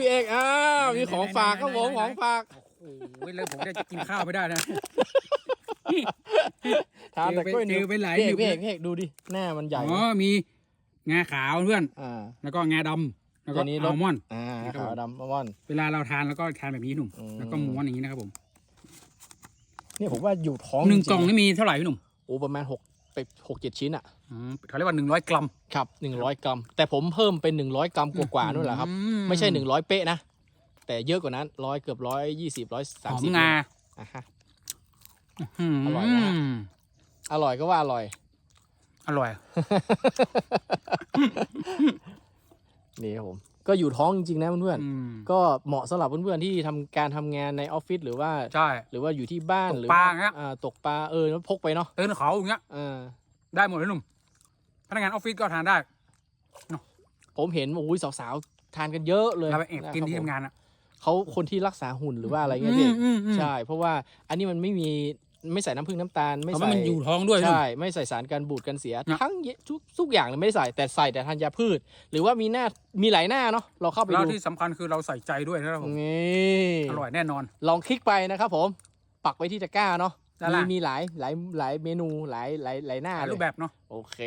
พี่เอกอ้าวมีของฝากครับผมของฝากโอ้โหแล้วผมจะกินข้าวไม่ได้นะทานแต่กล้วยเจอไปหลายพี่เอกหนึบพี่เอกพี่เอกดูดิหน้ามันใหญ่อ๋อมีงาขาวเพื่อนอ่าแล้วก็งาดำแล้วก็อันนี้รสอัลมอนด์อ่าขาวดำมะม่อนเวลาเราทานแล้วก็ทานแบบนี้หนุ่มแล้วก็ม้วนอย่างนี้นะครับผมเนี่ยผมว่าอยู่ท้องหนึ่งกล่องนี่มีเท่าไหร่พี่หนุ่มโอ้ประมาณหก ไปหกเจ็ดชิ้นอะอืมเขาเรียกว่าหนึ่งร้อยกรัม ครับหนึ่งร้อยกรัม แต่ผมเพิ่มเป็นหนึ่งร้อยกรัมกว่าๆนู่นแหละครับอืไม่ใช่หนึ่งร้อยเป๊ะนะ แต่เยอะกว่านั้นร้อยเกือบร้อยยี่สิบร้อยหสามอมสิบงาอะฮะอืมอร่อยนะฮะอร่อยก็ว่าอร่อย อร่อย นี่ครับผม ก็อยู่ท้องจริงๆนะเพื่อนอืมๆก็เหมาะสำหรับเพื่อนๆที่ทำการทำงานในออฟฟิศหรือว่าใช่หรือว่าอยู่ที่บ้านตกหรือปลาว่าอย่างเงี้ยอ่าตกปลาเออแล้วพกไปเนาะเดินเขาอย่างเงี้ยอ่าได้หมดเลยหนุ่มพนักงานออฟฟิศก็ทานได้ผมเห็นโอ้ยสาวๆทานกันเยอะเลยเราไปแอบกินที่ะครับผมทำงานอะเขาคนที่รักษาหุ่นหรือว่าอะไรเงี้ยพี่อืมอืมใช่ เพราะว่าอันนี้มันไม่มี ไม่ใส่น้ำผึ้งน้ำตาลไม่เพราะใส่ว่ามันอยู่ท้องด้วยหนุ่มใช่ ไม่ใส่สารกันบูดกันเสีย นะ ทั้งเยทุกทุกอย่างเลยไม่ได้ใส่แต่ใส่แต่ธัญพืช หรือว่ามีหน้ามีหลายหน้าเนาะเราเข้าไปแล้วดูที่สำคัญคือเราใส่ใจด้วยนะครับผมนี่อร่อยแน่นอน ลองคลิกไปนะครับผม ปักไว้ที่ตะกร้าเนาะด้านมีล่างมีหลายหลายหลายเมนูหลายหลายหลายหน้าหลายเลรูยปแบบเนาะ โอเค